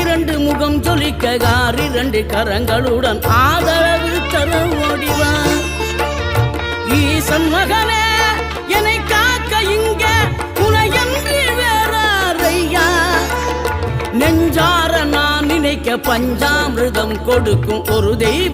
இரண்டு முகம் ஜொலிக்க கார் இரண்டு கரங்களுடன் ஆதரவு தர ஓடிவான் ஈசன் மகனே என்னை காக்க இங்க புனையன்றி வேறாரையா? நெஞ்சார நான் நினைக்க பஞ்சாமிர்தம் கொடுக்கும் ஒரு தெய்வம்